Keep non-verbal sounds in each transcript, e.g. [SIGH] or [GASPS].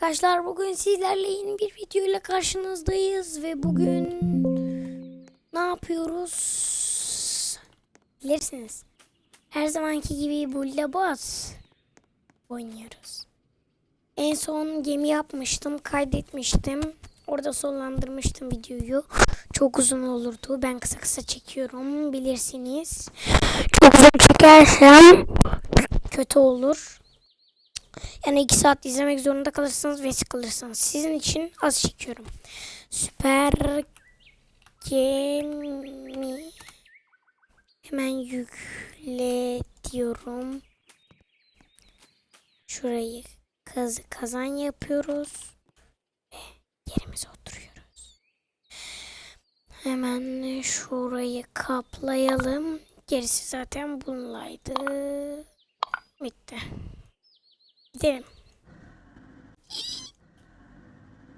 arkadaşlar bugün sizlerle yeni bir video ile karşınızdayız ve bugün ne yapıyoruz? Bilirsiniz. Her zamanki gibi Bulla Boss oynuyoruz. En son gemi yapmıştım, kaydetmiştim. Orada sonlandırmıştım videoyu. Çok uzun olurdu. Ben kısa kısa çekiyorum bilirsiniz. Çok uzun çekersem kötü olur. Yani iki saat izlemek zorunda kalırsınız ve sıkılırsınız. Sizin için az çekiyorum. Süper gemi hemen yükle diyorum. Şurayı kaz kazan yapıyoruz ve yerimize oturuyoruz. Hemen şurayı kaplayalım. Gerisi zaten bunlaydı. Bitti. Gidelim.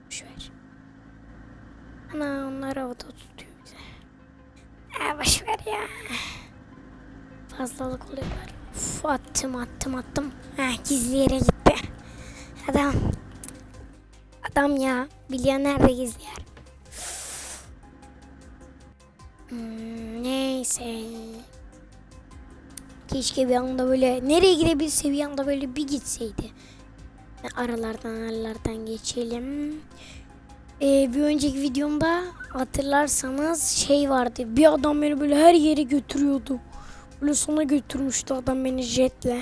Boşver. Ana onlar havada tutuyor bize. Ha boşver ya. Fazlalık oluyorlar. Uf, attım attım attım. Ha gizli yere gitti. Adam. Adam ya. Biliyor nerede gizli yer. Hmm, neyse. Keşke bir anda böyle nereye gidebilse bir anda böyle bir gitseydi. Aralardan aralardan geçelim. Ee, bir önceki videomda hatırlarsanız şey vardı. Bir adam beni böyle her yere götürüyordu. Böyle sona götürmüştü adam beni jetle.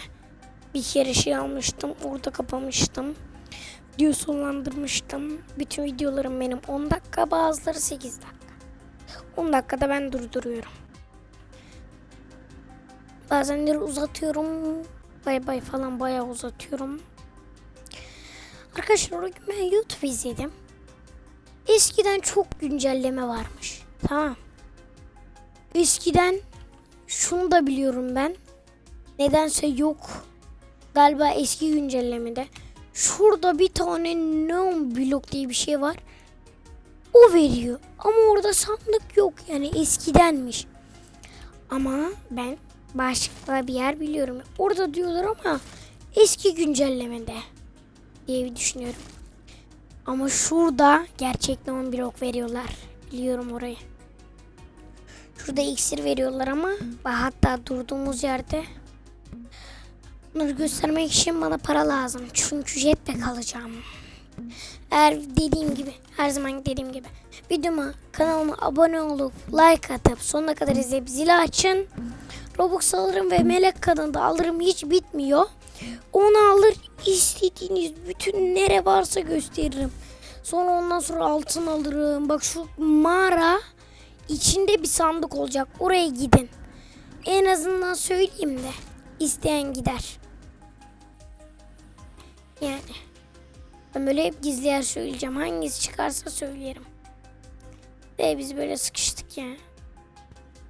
Bir kere şey almıştım. Orada kapamıştım. Video sonlandırmıştım. Bütün videolarım benim 10 dakika bazıları 8 dakika. 10 dakikada ben durduruyorum. Bazenleri uzatıyorum. Bay bay falan bayağı uzatıyorum. Arkadaşlar o gün ben YouTube izledim. Eskiden çok güncelleme varmış. Tamam. Eskiden şunu da biliyorum ben. Nedense yok. Galiba eski güncellemede. Şurada bir tane neon blok diye bir şey var. O veriyor. Ama orada sandık yok. Yani eskidenmiş. Ama ben başka bir yer biliyorum. Orada diyorlar ama eski güncellemede diye bir düşünüyorum. Ama şurada gerçekten 11 ok veriyorlar. Biliyorum orayı. Şurada iksir veriyorlar ama hatta durduğumuz yerde bunları göstermek için bana para lazım. Çünkü jetpack alacağım. Eğer dediğim gibi her zaman dediğim gibi videoma kanalıma abone olup like atıp sonuna kadar izleyip zili açın. Robux alırım ve melek kadını da alırım hiç bitmiyor. Onu alır istediğiniz bütün nere varsa gösteririm. Sonra ondan sonra altın alırım. Bak şu mağara içinde bir sandık olacak. Oraya gidin. En azından söyleyeyim de isteyen gider. Yani ben böyle hep gizli yer söyleyeceğim. Hangisi çıkarsa söylerim. Ve biz böyle sıkıştık ya.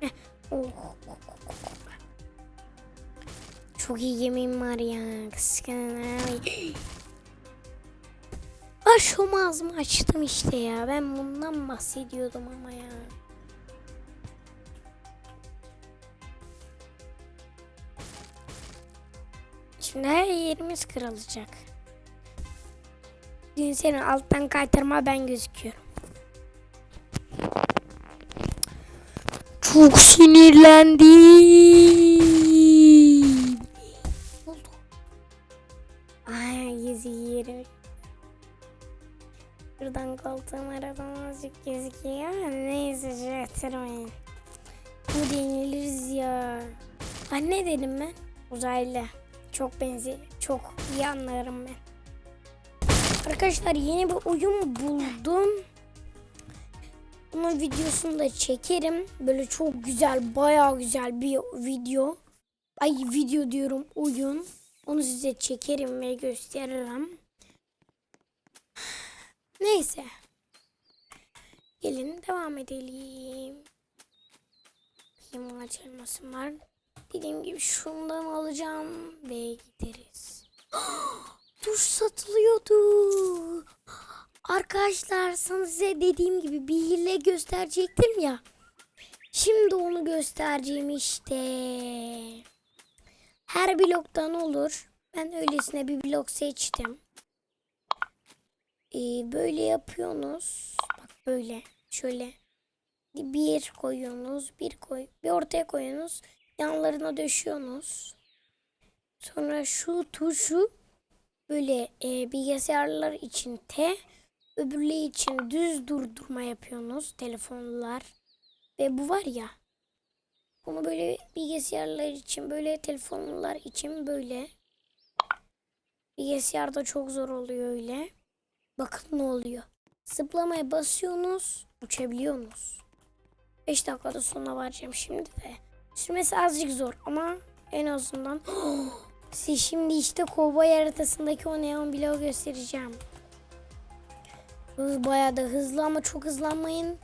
Heh. Oh. Çok iyi yemeğim var ya. Kıskanay. Aşım [GASPS] ağzımı açtım işte ya. Ben bundan bahsediyordum ama ya. Şimdi her yerimiz kırılacak. Dün seni alttan kaytarma ben gözüküyorum. Çok sinirlendim. Ay gezi yerim. Şuradan koltuğum aradan azıcık gözüküyor. Neyse yatırmayın. Bu deniliriz ya. Ay ne dedim ben? Uzaylı. Çok benzi, çok iyi anlarım ben. Arkadaşlar yeni bir oyun buldum. Bunun videosunu da çekerim. Böyle çok güzel, bayağı güzel bir video. Ay video diyorum oyun. Onu size çekerim ve gösteririm. Neyse. Gelin devam edelim. Benim ağaç var. Dediğim gibi şundan alacağım ve gideriz. [GASPS] Duş satılıyordu. Arkadaşlar sana size dediğim gibi bir hile gösterecektim ya. Şimdi onu göstereceğim işte. Her bloktan olur. Ben öylesine bir blok seçtim. Ee, böyle yapıyorsunuz. Bak böyle. Şöyle. Bir koyuyorsunuz. Bir koy. Bir ortaya koyuyorsunuz. Yanlarına döşüyorsunuz. Sonra şu tuşu böyle e, bilgisayarlar için T, öbürleri için düz durdurma yapıyorsunuz telefonlar. Ve bu var ya, bunu böyle bilgisayarlar için böyle telefonlar için böyle. Bilgisayarda çok zor oluyor öyle. Bakın ne oluyor. Zıplamaya basıyorsunuz, uçabiliyorsunuz. 5 dakikada sonra varacağım şimdi de. Sürmesi azıcık zor ama en azından [GASPS] size şimdi işte kovboy haritasındaki o neon bloğu göstereceğim. Bayağı da hızlı ama çok hızlanmayın.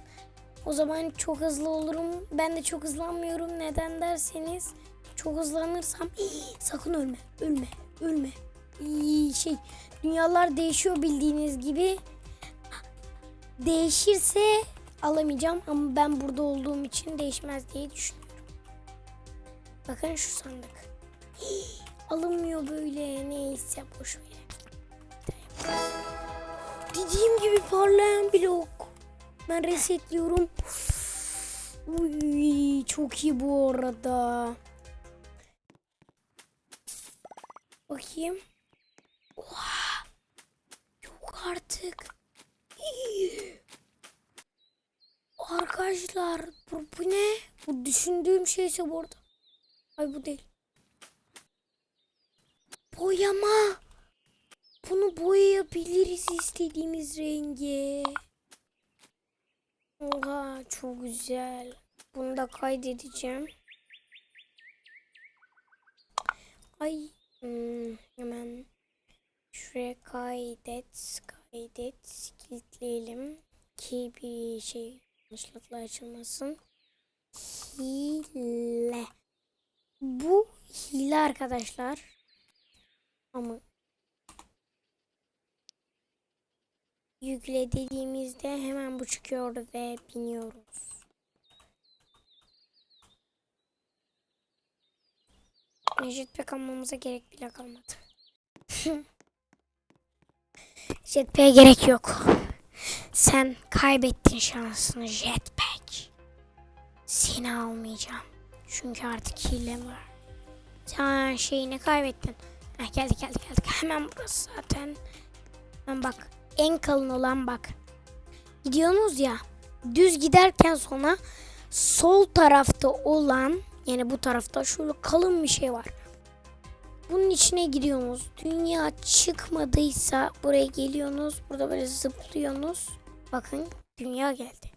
O zaman çok hızlı olurum. Ben de çok hızlanmıyorum. Neden derseniz çok hızlanırsam sakın ölme, ölme, ölme. Şey dünyalar değişiyor bildiğiniz gibi. Değişirse alamayacağım ama ben burada olduğum için değişmez diye düşünüyorum. Bakın şu sandık. Alınmıyor böyle neyse boş ver. Dediğim gibi parlayan blok. Ben resetliyorum. Uy, çok iyi bu arada. Bakayım. Oha. Yok artık. Arkadaşlar bu, bu ne? Bu düşündüğüm şeyse bu arada. Ay bu değil. Boyama. Bunu boyayabiliriz istediğimiz rengi. Oha çok güzel. Bunu da kaydedeceğim. Ay hmm, hemen şuraya kaydet kaydet kilitleyelim ki bir şey yanlışlıkla açılmasın. Hile. Bu hile arkadaşlar. Ama yükle dediğimizde hemen bu çıkıyor ve biniyoruz. Jetpack almamıza gerek bile kalmadı. [LAUGHS] Jetpack'e gerek yok. Sen kaybettin şansını Jetpack. Seni almayacağım. Çünkü artık hilem var. Sen şeyini kaybettin. Heh, geldik geldik geldik. Hemen burası zaten. Hemen bak. En kalın olan bak. Gidiyorsunuz ya. Düz giderken sonra sol tarafta olan yani bu tarafta şöyle kalın bir şey var. Bunun içine giriyorsunuz. Dünya çıkmadıysa buraya geliyorsunuz. Burada böyle zıplıyorsunuz. Bakın dünya geldi.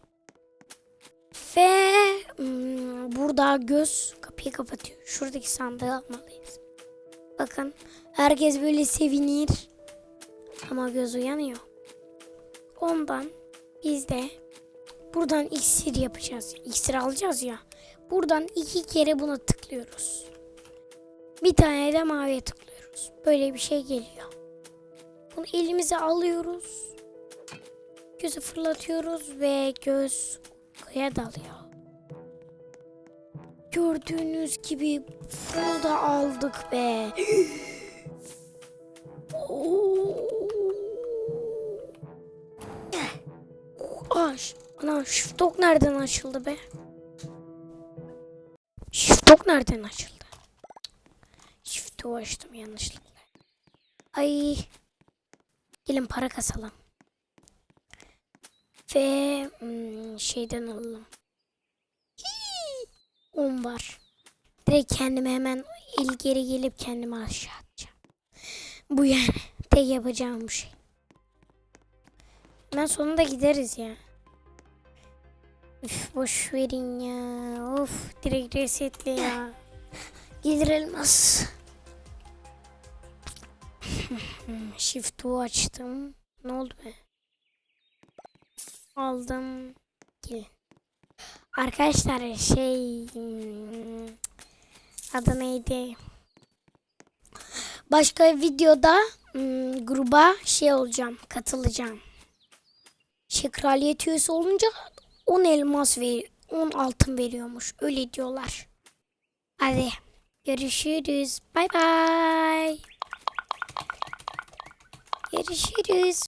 Ve hmm, burada göz kapıyı kapatıyor. Şuradaki sandığı almalıyız. Bakın herkes böyle sevinir. Ama göz uyanıyor. Ondan biz de buradan iksir yapacağız. İksir alacağız ya. Buradan iki kere buna tıklıyoruz. Bir tane de maviye tıklıyoruz. Böyle bir şey geliyor. Bunu elimize alıyoruz. Gözü fırlatıyoruz ve göz kıya dalıyor. Gördüğünüz gibi bunu da aldık be. [GASPS] Oo. Ş- ana shift nereden açıldı be? Shift nereden açıldı? Shift lock açtım yanlışlıkla. Ay. Gelin para kasalım. Ve hmm, şeyden alalım. Hii, 10 var. Direkt kendime hemen geri gelip kendimi aşağı atacağım. Bu yani tek yapacağım bir şey. Hemen sonunda gideriz ya. Üf boş verin ya. Of direkt resetle ya. Gelir elmas. [LAUGHS] Shift U açtım. Ne oldu be? Aldım. Gelin. Arkadaşlar şey hmm, adı neydi? Başka videoda hmm, gruba şey olacağım, katılacağım. Şey kraliyet üyesi olunca 10 elmas ve 10 altın veriyormuş. Öyle diyorlar. Hadi görüşürüz. Bay bay. Görüşürüz.